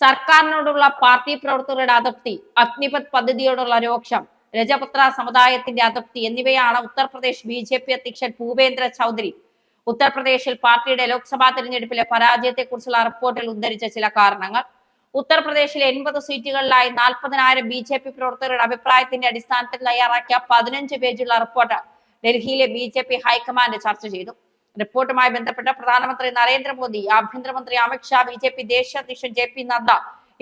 സർക്കാരിനോടുള്ള party പ്രവർത്തകരുടെ അതൃപ്തി അഗ്നിപത് പദ്ധതിയോടുള്ള രോക്ഷം രജപുത്ര സമുദായത്തിന്റെ അതൃപ്തി എന്നിവയാണ് ഉത്തർപ്രദേശ് ബി ജെ പി അധ്യക്ഷൻ ഭൂപേന്ദ്ര ചൗധരി. ഉത്തർപ്രദേശിൽ പാർട്ടിയുടെ ലോക്സഭാ തെരഞ്ഞെടുപ്പിലെ പരാജയത്തെക്കുറിച്ചുള്ള റിപ്പോർട്ടിൽ ഉദ്ധരിച്ച ചില കാരണങ്ങൾ. ഉത്തർപ്രദേശിലെ എൺപത് സീറ്റുകളിലായി നാൽപ്പതിനായിരം ബി ജെ പി പ്രവർത്തകരുടെ അഭിപ്രായത്തിന്റെ അടിസ്ഥാനത്തിൽ തയ്യാറാക്കിയ പതിനഞ്ച് പേജുള്ള റിപ്പോർട്ട് ഡൽഹിയിലെ ബി ജെ പി ഹൈക്കമാൻഡ് ചർച്ച ചെയ്തു. റിപ്പോർട്ടുമായി ബന്ധപ്പെട്ട് പ്രധാനമന്ത്രി നരേന്ദ്രമോദി ആഭ്യന്തരമന്ത്രി അമിത്ഷാ ബി ജെ പി ദേശീയ അധ്യക്ഷൻ ജെ പി നദ്ദ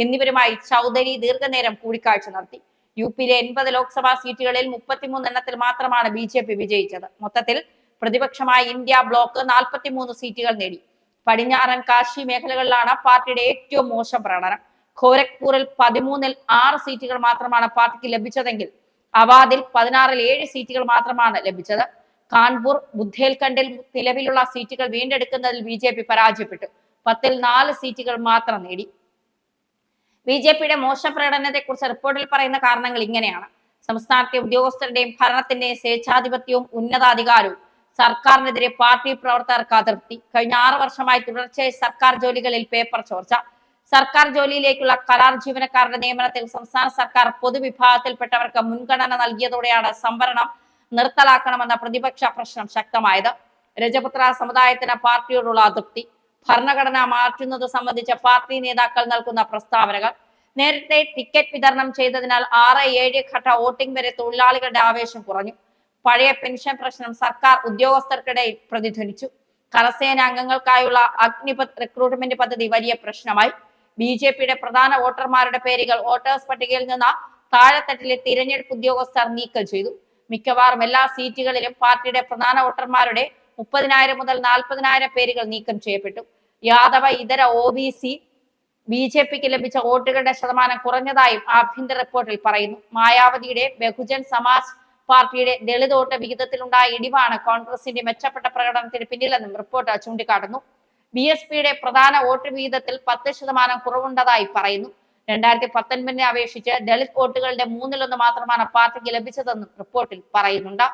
എന്നിവരുമായി ചൗധരി ദീർഘനേരം കൂടിക്കാഴ്ച നടത്തി. യു പിയിലെ എൺപത് ലോക്സഭാ സീറ്റുകളിൽ മുപ്പത്തിമൂന്ന് എണ്ണത്തിൽ മാത്രമാണ് ബി ജെ പി വിജയിച്ചത്. മൊത്തത്തിൽ പ്രതിപക്ഷമായ ഇന്ത്യ ബ്ലോക്ക് നാൽപ്പത്തിമൂന്ന് സീറ്റുകൾ നേടി. പടിഞ്ഞാറൻ കാശി മേഖലകളിലാണ് പാർട്ടിയുടെ ഏറ്റവും മോശം പ്രകടനം. ഖോരഗ്പൂരിൽ പതിമൂന്നിൽ ആറ് സീറ്റുകൾ മാത്രമാണ് പാർട്ടിക്ക് ലഭിച്ചതെങ്കിൽ അവാദിൽ പതിനാറിൽ ഏഴ് സീറ്റുകൾ മാത്രമാണ് ലഭിച്ചത്. കാൺപൂർ ബുദ്ധേൽഖണ്ഡിൽ നിലവിലുള്ള സീറ്റുകൾ വീണ്ടെടുക്കുന്നതിൽ ബി ജെ പി പരാജയപ്പെട്ടു. പത്തിൽ നാല് സീറ്റുകൾ മാത്രം നേടി. ബി ജെ പിയുടെ മോശം പ്രകടനത്തെക്കുറിച്ച് റിപ്പോർട്ടിൽ പറയുന്ന കാരണങ്ങൾ ഇങ്ങനെയാണ്. സംസ്ഥാനത്തെ ഉദ്യോഗസ്ഥരുടെയും ഭരണത്തിന്റെയും സ്വേച്ഛാധിപത്യവും ഉന്നതാധികാരവും സർക്കാരിനെതിരെ പാർട്ടി പ്രവർത്തകർക്ക് അതിർത്തി കഴിഞ്ഞ ആറ് വർഷമായി തുടർച്ചയായി സർക്കാർ ജോലികളിൽ പേപ്പർ ചോർച്ച. സർക്കാർ ജോലിയിലേക്കുള്ള കരാർ ജീവനക്കാരുടെ നിയമനത്തിൽ സംസ്ഥാന സർക്കാർ പൊതുവിഭാഗത്തിൽപ്പെട്ടവർക്ക് മുൻഗണന നൽകിയതോടെയാണ് സംവരണം നിർത്തലാക്കണമെന്ന പ്രതിപക്ഷ പ്രശ്നം ശക്തമായത്. രജപുത്ര സമുദായത്തിന് പാർട്ടിയോടുള്ള അതൃപ്തി. ഭരണഘടന മാറ്റുന്നത് സംബന്ധിച്ച പാർട്ടി നേതാക്കൾ നൽകുന്ന പ്രസ്താവനകൾ. നേരത്തെ ടിക്കറ്റ് വിതരണം ചെയ്തതിനാൽ ആറ് ഏഴ് ഘട്ട വോട്ടിംഗ് വരെ തൊഴിലാളികളുടെ ആവേശം കുറഞ്ഞു. പഴയ പെൻഷൻ പ്രശ്നം സർക്കാർ ഉദ്യോഗസ്ഥർക്കിടയിൽ പ്രതിധ്വനിച്ചു. കരസേന അംഗങ്ങൾക്കായുള്ള അഗ്നിപത് റിക്രൂട്ട്മെന്റ് പദ്ധതി വലിയ പ്രശ്നമായി. ബി ജെ പിയുടെ പ്രധാന വോട്ടർമാരുടെ പേരുകൾ വോട്ടേഴ്സ് പട്ടികയിൽ നിന്ന് താഴെത്തട്ടിലെ തിരഞ്ഞെടുപ്പ് ഉദ്യോഗസ്ഥർ നീക്കം ചെയ്തു. മിക്കവാറും എല്ലാ സീറ്റുകളിലും പാർട്ടിയുടെ പ്രധാന വോട്ടർമാരുടെ മുപ്പതിനായിരം മുതൽ നാൽപ്പതിനായിരം പേരുകൾ നീക്കം ചെയ്യപ്പെട്ടു. യാദവ ഇതര ഒ ബി സി ബി ജെ പിക്ക് ലഭിച്ച വോട്ടുകളുടെ ശതമാനം കുറഞ്ഞതായും ആഭ്യന്തര റിപ്പോർട്ടിൽ പറയുന്നു. മായാവതിയുടെ ബഹുജൻ സമാജ് പാർട്ടിയുടെ ദളിത് വോട്ട് വിഹിതത്തിലുണ്ടായ ഇടിവാണ് കോൺഗ്രസിന്റെ മെച്ചപ്പെട്ട പ്രകടനത്തിന് പിന്നിലെന്നും റിപ്പോർട്ട് ചൂണ്ടിക്കാട്ടുന്നു. ബി എസ് പിയുടെ പ്രധാന വോട്ട് വിഹിതത്തിൽ പത്ത് ശതമാനം കുറവുണ്ടതായി പറയുന്നു. രണ്ടായിരത്തി പത്തൊൻപതിനെ അപേക്ഷിച്ച് ദളിത് വോട്ടുകളുടെ മൂന്നിലൊന്ന് മാത്രമാണ് പാർട്ടിക്ക് ലഭിച്ചതെന്നും റിപ്പോർട്ടിൽ പറയുന്നുണ്ട്.